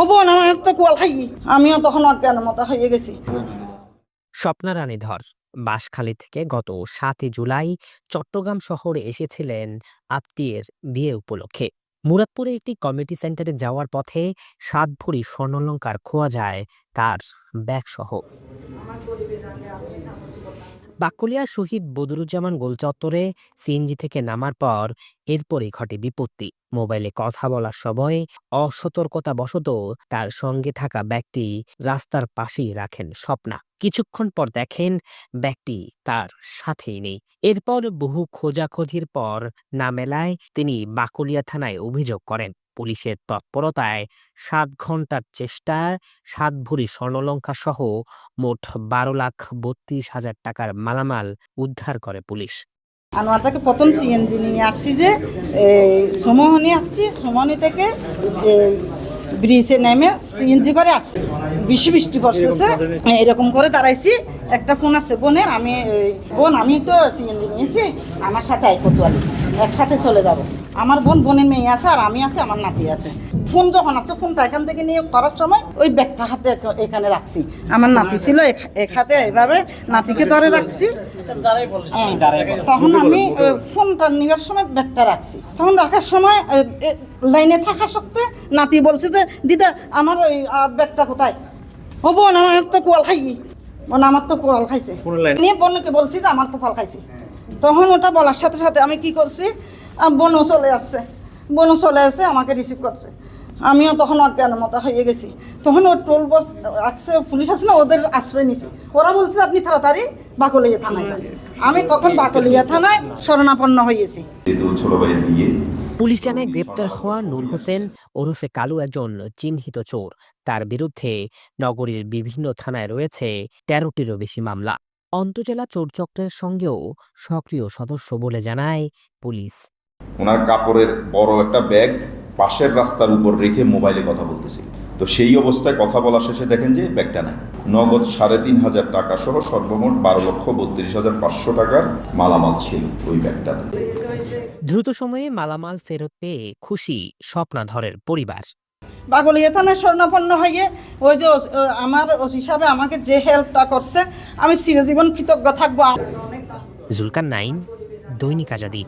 ও বোন আমার তো আমিও তখন মতো হয়ে গেছি। স্বপ্না রানী ধর থেকে গত সাতই জুলাই চট্টগ্রাম শহরে এসেছিলেন আত্মীয়ের বিয়ে উপলক্ষে। মুরাদপুরে একটি কমিউনিটি সেন্টারে যাওয়ার পথে সাত ভরি স্বর্ণলঙ্কার খোয়া যায় তার ব্যাগসহ। বাকুলিয়া শহীদ বদরুজ্জামান গোলচত্বরে সিএনজি থেকে নামার পর এরপরই ঘটে বিপত্তি। মোবাইলে কথা বলার সময় অসতর্কতা বশত তার সঙ্গে থাকা ব্যক্তি রাস্তার পাশেই রাখেন স্বপ্না। কিছুক্ষণ পর দেখেন ব্যক্তি তার সাথেই নেই। এরপর বহু খোঁজাখোঁজির পর না মেলায় তিনি বাকুলিয়া থানায় অভিযোগ করেন। পুলিশের তৎপরতায় সাত ঘণ্টার চেষ্টার সাত ভরি স্বর্ণলঙ্কা সহ মোট বারো লাখ বত্রিশ হাজার টাকার মালামাল উদ্ধার করে পুলিশ। আনোয়ার থেকে প্রথম সিএনজি নিয়ে আসছি যে সমোহনী আসছি। সমোহনী থেকে ব্রিজে নেমে সিএনজি করে আসছি। বৃষ্টি বৃষ্টি পড়তেছে। এরকম করে দাঁড়াইছি। একটা ফোন আছে বোনের, আমি বোন, আমি তো সিএনজি নিয়েছি। আমার সাথে আই কোতোয়ালি। একসাথে চলে যাব। আমার বোন বোনের মেয়ে আছে আর আমি আছে, আমার নাতি আছে। ফোন যখন আছে ফোনটা এখান থেকে নিয়ে করার সময় ওই ব্যাগটা হাতে এখানে রাখছি। আমার নাতি ছিল এক- হাতে এভাবে নাতিকে ধরে রাখছি। তখন আমি ফোনটা নেওয়ার সময় ব্যাগটা রাখছি। তখন রাখার সময় লাইনে থাকা সত্ত্বে নাতি বলছে যে দিদা আমার ওই ব্যাগটা কোথায়? ও বোন আমার তো কোয়াল খাই বোন আমার তো কোয়াল খাইছে। নিয়ে বোনকে বলছি যে আমার কোপাল খাইছে। তখন ওটা বলার সাথে সাথে আমি কি করছি বোনও চলে আসছে। বোনও চলে আসছে আমাকে রিসিভ করছে। আমিও তখন অজ্ঞানের মতো হয়ে গেছি। তখন ওর টোল বস আসছে পুলিশ আছে না ওদের আশ্রয় নিছি। ওরা বলছে আপনি তাড়াতাড়ি বাকলিয়া থানায় যান। আমি তখন বাকলিয়া থানায় শরণাপন্ন হয়েছি। পুলিশ জানায় গ্রেপ্তার হওয়া নূর হোসেন ওরফে কালু একজন চিহ্নিত চোর। তার বিরুদ্ধে নগরীর বিভিন্ন থানায় রয়েছে তেরোটিরও বেশি মামলা। অন্তজেলা চোর চক্রের সঙ্গেও সক্রিয় সদস্য বলে জানায় পুলিশ। ওনার কাপড়ের বড় একটা ব্যাগ পাশের রাস্তার উপর রেখে মোবাইলে কথা বলতেছি। তো সেই অবস্থায় কথা বলা শেষে দেখেন যে ব্যাগটা নাই। নগদ সাড়ে তিন হাজার টাকা সহ সর্বমোট বারো লক্ষ বত্রিশ হাজার পাঁচশো টাকার মালামাল ছিল ওই ব্যাগটাতে। দ্রুত সময়ে মালামাল ফেরত পেয়ে খুশি স্বপ্নাধরের পরিবার। বাগলিয়া থানায় স্বর্ণাপন্ন হয়ে ওই যে ও আমার হিসাবে আমাকে যে হেল্পটা করছে আমি চিরজীবন কৃতজ্ঞ থাকব। জুলকার নাইন দৈনিক আজাদি।